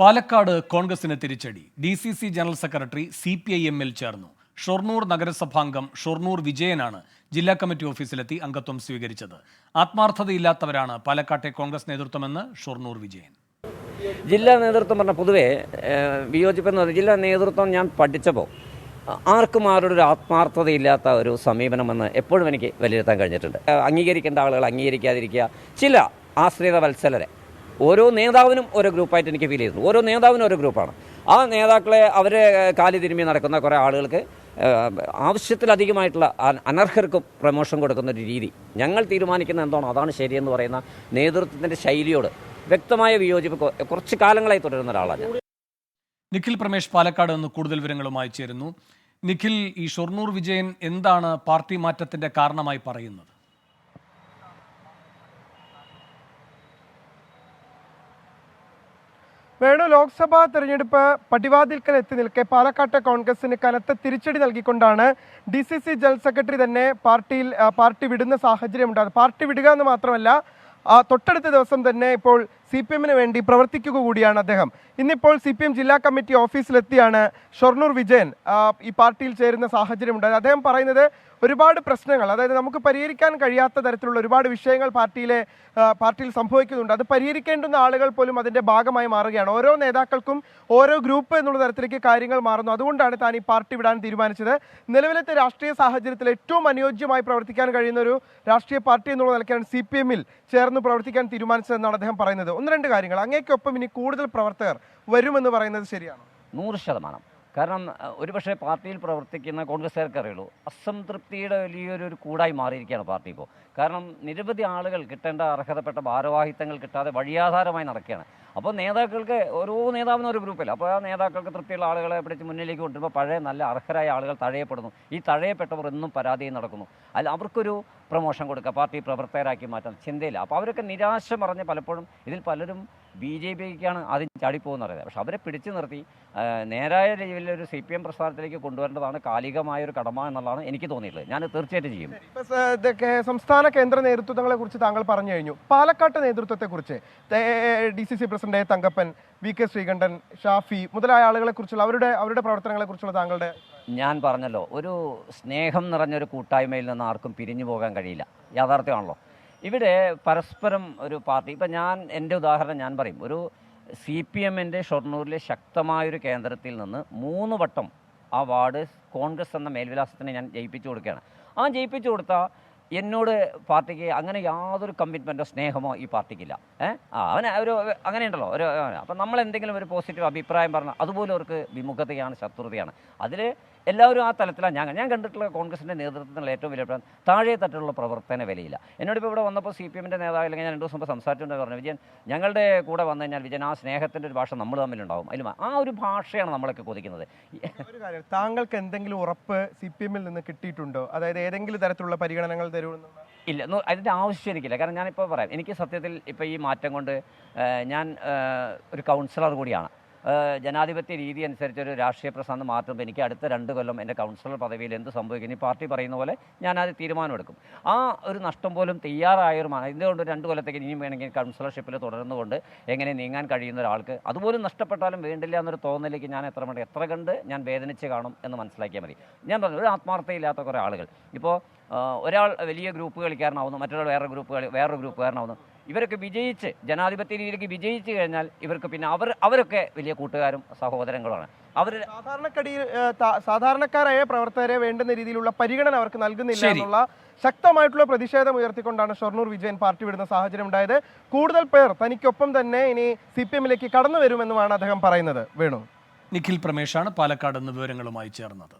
പാലക്കാട് കോൺഗ്രസിന് തിരിച്ചടി. D C C general secretary C P I എമ്മിൽ ചേർന്നു. ഷൊർണൂർ നഗരസഭാംഗം ഷൊർണൂർ വിജയനാണ് ജില്ലാ കമ്മിറ്റി ഓഫീസിലെത്തി അംഗത്വം സ്വീകരിച്ചത്. ആത്മാർത്ഥതയില്ലാത്തവരാണ് പാലക്കാട്ടെ കോൺഗ്രസ് നേതൃത്വമെന്ന് ഷൊർണൂർ വിജയൻ. ജില്ലാ നേതൃത്വം പറഞ്ഞ പൊതുവേ വിയോജിപ്പ് വിയോജിപ്പെന്ന് പറഞ്ഞാൽ ജില്ലാ നേതൃത്വം ഞാൻ പഠിച്ചപ്പോൾ ആർക്കും ആരുടെ ഒരു ആത്മാർത്ഥതയില്ലാത്ത ഒരു സമീപനമെന്ന് എപ്പോഴും എനിക്ക് വിലയിരുത്താൻ കഴിഞ്ഞിട്ടുണ്ട്. അംഗീകരിക്കേണ്ട ആളുകൾ അംഗീകരിക്കാതിരിക്കുക ചില ആശ്രിത വത്സലരെ ഓരോ നേതാവിനും ഓരോ ഗ്രൂപ്പായിട്ട് എനിക്ക് ഫീൽ ചെയ്തു ഓരോ നേതാവിനും ഓരോ ഗ്രൂപ്പാണ്. ആ നേതാക്കളെ അവരെ കാലി തിരുമ്മി നടക്കുന്ന കുറേ ആളുകൾക്ക് ആവശ്യത്തിലധികമായിട്ടുള്ള അനർഹർക്ക് പ്രമോഷൻ കൊടുക്കുന്ന ഒരു രീതി. ഞങ്ങൾ തീരുമാനിക്കുന്ന എന്താണോ? അതാണ് ശരിയെന്ന് പറയുന്ന നേതൃത്വത്തിന്റെ ശൈലിയോട് വ്യക്തമായ വിയോജിപ്പ് കുറച്ച് കാലങ്ങളായി തുടരുന്ന ഒരാളാണ് നിഖിൽ പ്രമേഷ് പാലക്കാട് നിന്ന് കൂടുതൽ വിവരങ്ങളുമായി ചേരുന്നു. നിഖിൽ ഈ ഷൊർണൂർ വിജയൻ എന്താണ് പാർട്ടി മാറ്റത്തിന്റെ കാരണമായി പറയുന്നത്? വേണു ലോക്സഭാ തെരഞ്ഞെടുപ്പ് പടിവാതിൽക്കൽ എത്തി നിൽക്കെ പാലക്കാട്ടെ കോൺഗ്രസിന് കനത്ത തിരിച്ചടി നൽകിക്കൊണ്ടാണ് D C C general secretary തന്നെ പാർട്ടിയിൽ പാർട്ടി വിടുന്ന സാഹചര്യം ഉണ്ടായത് പാർട്ടി വിടുക എന്ന് മാത്രമല്ല തൊട്ടടുത്ത ദിവസം തന്നെ ഇപ്പോൾ സി പി എമ്മിന് വേണ്ടി പ്രവർത്തിക്കുക കൂടിയാണ് അദ്ദേഹം. ഇന്നിപ്പോൾ സി പി എം ജില്ലാ കമ്മിറ്റി ഓഫീസിലെത്തിയാണ് ഷൊർണൂർ വിജയൻ ഈ പാർട്ടിയിൽ ചേരുന്ന സാഹചര്യം ഉണ്ടായത് അദ്ദേഹം പറയുന്നത് ഒരുപാട് പ്രശ്നങ്ങൾ അതായത് നമുക്ക് പരിഹരിക്കാൻ കഴിയാത്ത തരത്തിലുള്ള ഒരുപാട് വിഷയങ്ങൾ പാർട്ടിയിലെ പാർട്ടിയിൽ സംഭവിക്കുന്നുണ്ട്. അത് പരിഹരിക്കേണ്ടുന്ന ആളുകൾ പോലും അതിന്റെ ഭാഗമായി മാറുകയാണ്. ഓരോ നേതാക്കൾക്കും ഓരോ ഗ്രൂപ്പ് എന്നുള്ള തരത്തിലേക്ക് കാര്യങ്ങൾ മാറുന്നു. അതുകൊണ്ടാണ് താൻ ഈ പാർട്ടി വിടാൻ തീരുമാനിച്ചത്. നിലവിലത്തെ രാഷ്ട്രീയ സാഹചര്യത്തിൽ ഏറ്റവും അനുയോജ്യമായി പ്രവർത്തിക്കാൻ കഴിയുന്ന ഒരു രാഷ്ട്രീയ പാർട്ടി എന്നുള്ള നിലയ്ക്കാണ് സി പി എമ്മിൽ ചേർന്ന് പ്രവർത്തിക്കാൻ തീരുമാനിച്ചതെന്നാണ് അദ്ദേഹം പറയുന്നത്. ഒന്ന് രണ്ട് കാര്യങ്ങൾ. അങ്ങേക്കൊപ്പം ഇനി കൂടുതൽ പ്രവർത്തകർ വരുമെന്ന് പറയുന്നത് ശരിയാണ്? നൂറ് ശതമാനം. കാരണം ഒരുപക്ഷെ പാർട്ടിയിൽ പ്രവർത്തിക്കുന്ന കോൺഗ്രസ്സുകാർക്ക് അറിയുള്ളൂ അസംതൃപ്തിയുടെ വലിയൊരു ഒരു കൂടായി മാറിയിരിക്കുകയാണ് പാർട്ടി ഇപ്പോൾ. കാരണം നിരവധി ആളുകൾ കിട്ടേണ്ട അർഹതപ്പെട്ട ഭാരവാഹിത്വങ്ങൾ കിട്ടാതെ വഴിയാധാരമായി നടക്കുകയാണ്. അപ്പോൾ നേതാക്കൾക്ക് ഓരോ നേതാവിനും ഒരു ഗ്രൂപ്പില്ല? അപ്പോൾ ആ നേതാക്കൾക്ക് തൃപ്തിയുള്ള ആളുകളെ പിടിച്ച് മുന്നിലേക്ക് കൊണ്ടുവരുമ്പോൾ പഴയ നല്ല അർഹരായ ആളുകൾ തഴയപ്പെടുന്നു. ഈ തഴയപ്പെട്ടവർ എന്നും പരാതിയും നടക്കുന്നു. അല്ല അവർക്കൊരു പ്രൊമോഷൻ കൊടുക്കുക പാർട്ടി പ്രവർത്തകരാക്കി മാറ്റാൻ ചിന്തയില്ല. അപ്പോൾ അവരൊക്കെ നിരാശ പറഞ്ഞ് പലപ്പോഴും ഇതിൽ പലരും ബി ജെ പിക്കാണ് ആദ്യം ചാടിപ്പോകുന്ന പറയുന്നത് പക്ഷെ അവരെ പിടിച്ചു നിർത്തി നേരായ രീതിയിൽ ഒരു സി പി എം പ്രസ്ഥാനത്തിലേക്ക് കൊണ്ടുവരേണ്ടതാണ് കാലികമായ ഒരു കടമ എന്നുള്ളതാണ് എനിക്ക് തോന്നിയിട്ടുള്ളത്. ഞാൻ തീർച്ചയായിട്ടും ചെയ്യും. ഇതൊക്കെ സംസ്ഥാന കേന്ദ്ര നേതൃത്വങ്ങളെ കുറിച്ച് താങ്കൾ പറഞ്ഞു കഴിഞ്ഞു. പാലക്കാട്ട് നേതൃത്വത്തെ കുറിച്ച് D C C president A. Thankappan V K Sreekandan Shafi മുതലായ ആളുകളെ കുറിച്ചുള്ള അവരുടെ അവരുടെ പ്രവർത്തനങ്ങളെ കുറിച്ചുള്ള താങ്കളുടെ ഞാൻ പറഞ്ഞല്ലോ ഒരു സ്നേഹം നിറഞ്ഞൊരു കൂട്ടായ്മയിൽ നിന്ന് ആർക്കും പിരിഞ്ഞു പോകാൻ കഴിയില്ല. യാഥാർത്ഥ്യമാണല്ലോ. ഇവിടെ പരസ്പരം ഒരു പാർട്ടി ഇപ്പം ഞാൻ എന്റെ ഉദാഹരണം ഞാൻ പറയും. ഒരു സി പി എമ്മിന്റെ ഷൊർണൂരിലെ ശക്തമായൊരു കേന്ദ്രത്തിൽ നിന്ന് മൂന്ന് വട്ടം ആ വാർഡ് കോൺഗ്രസ് എന്ന മേൽവിലാസത്തിന് ഞാൻ ജയിപ്പിച്ചു കൊടുക്കുകയാണ്. ആ ജയിപ്പിച്ചു കൊടുത്ത എന്നോട് പാർട്ടിക്ക് അങ്ങനെ യാതൊരു കമ്മിറ്റ്മെന്റോ സ്നേഹമോ ഈ പാർട്ടിക്കില്ല. ഏഹ് ആ അവന് ഒരു അങ്ങനെയുണ്ടല്ലോ. ഒരു അപ്പം നമ്മൾ എന്തെങ്കിലും ഒരു പോസിറ്റീവ് അഭിപ്രായം പറഞ്ഞാൽ അതുപോലെ അവർക്ക് വിമുഖതയാണ് ശത്രുതയാണ്. അതിൽ എല്ലാവരും ആ തലത്തിലാണ്. ഞാൻ ഞാൻ കണ്ടിട്ടുള്ള കോൺഗ്രസിന്റെ നേതൃത്വത്തിലുള്ള ഏറ്റവും വലിയ അഭിപ്രായം താഴെ തട്ടിലുള്ള പ്രവർത്തന വിലയില്ല. എന്നോടിപ്പോൾ ഇവിടെ വന്നപ്പോൾ സി പി എമ്മിന്റെ നേതാവ് അല്ലെങ്കിൽ ഞാൻ രണ്ട് ദിവസം സംസാരിച്ചുകൊണ്ട് പറഞ്ഞു വിജയൻ ഞങ്ങളുടെ കൂടെ വന്നു കഴിഞ്ഞാൽ വിജയൻ ആ സ്നേഹത്തിന്റെ ഒരു ഭാഷ നമ്മൾ തമ്മിലുണ്ടാവും അതിൽ ആ ഒരു ഭാഷയാണ് നമ്മളൊക്കെ കൊതിക്കുന്നത്. താങ്കൾക്ക് എന്തെങ്കിലും ഉറപ്പ് സി പി എമ്മിൽ നിന്ന് കിട്ടിയിട്ടുണ്ടോ? അതായത് ഏതെങ്കിലും തരത്തിലുള്ള പരിഗണനകൾ ഇല്ല അതിന്റെ ആവശ്യം എനിക്കില്ല. കാരണം ഞാനിപ്പോൾ പറയാം എനിക്ക് സത്യത്തിൽ ഇപ്പോൾ ഈ മാറ്റം കൊണ്ട് ഞാൻ ഒരു കൗൺസിലർ കൂടിയാണ്. ജനാധിപത്യ രീതി അനുസരിച്ച് ഒരു രാഷ്ട്രീയ പ്രസ്ഥാനം മാറ്റുമ്പോൾ എനിക്ക് അടുത്ത രണ്ട് കൊല്ലം എന്റെ കൗൺസിലർ പദവിയിൽ എന്ത് സംഭവിക്കും? ഈ പാർട്ടി പറയുന്ന പോലെ ഞാനത് തീരുമാനമെടുക്കും. ആ ഒരു നഷ്ടം പോലും തയ്യാറായൊരു എന്തുകൊണ്ട് രണ്ട് കൊല്ലത്തേക്ക് ഇനിയും വേണമെങ്കിൽ കൗൺസിലർഷിപ്പിൽ തുടർന്നുകൊണ്ട് എങ്ങനെ നീങ്ങാൻ കഴിയുന്ന ഒരാൾക്ക് അതുപോലും നഷ്ടപ്പെട്ടാലും വേണ്ടില്ല എന്നൊരു തോന്നലേക്ക് ഞാൻ എത്ര മണി എത്ര കണ്ട് ഞാൻ വേദനിച്ച് കാണും എന്ന് മനസ്സിലാക്കിയാൽ മതി. ഞാൻ പറഞ്ഞു ഒരു ആത്മാർത്ഥയില്ലാത്ത കുറേ ആളുകൾ. ഇപ്പോൾ ഒരാൾ വലിയ ഗ്രൂപ്പ് കളിക്കാരനാവുന്നു മറ്റൊരാൾ വേറെ ഗ്രൂപ്പ് കളി വേറൊരു ഗ്രൂപ്പുകാരനാവുന്നു. ഇവരൊക്കെ വിജയിച്ച് ജനാധിപത്യ രീതിയിലേക്ക് വിജയിച്ചു കഴിഞ്ഞാൽ ഇവർക്ക് പിന്നെ അവർ അവരൊക്കെ വലിയ കൂട്ടുകാരും സഹോദരങ്ങളുമാണ്. അവർ സാധാരണക്കടിയിൽ സാധാരണക്കാരായ പ്രവർത്തകരെ വേണ്ടുന്ന രീതിയിലുള്ള പരിഗണന അവർക്ക് നൽകുന്നില്ല. എന്നുള്ള ശക്തമായിട്ടുള്ള പ്രതിഷേധം ഉയർത്തിക്കൊണ്ടാണ് ഷൊർണൂർ വിജയൻ പാർട്ടി വിടുന്ന സാഹചര്യം ഉണ്ടായത്. കൂടുതൽ പേർ തനിക്കൊപ്പം തന്നെ ഇനി സി പി എമ്മിലേക്ക് കടന്നു വരുമെന്നുമാണ് അദ്ദേഹം പറയുന്നത്. വേണു. നിഖിൽ പ്രമേഷാണ് പാലക്കാട് നിന്ന് വിവരങ്ങളുമായി ചേർന്നത്.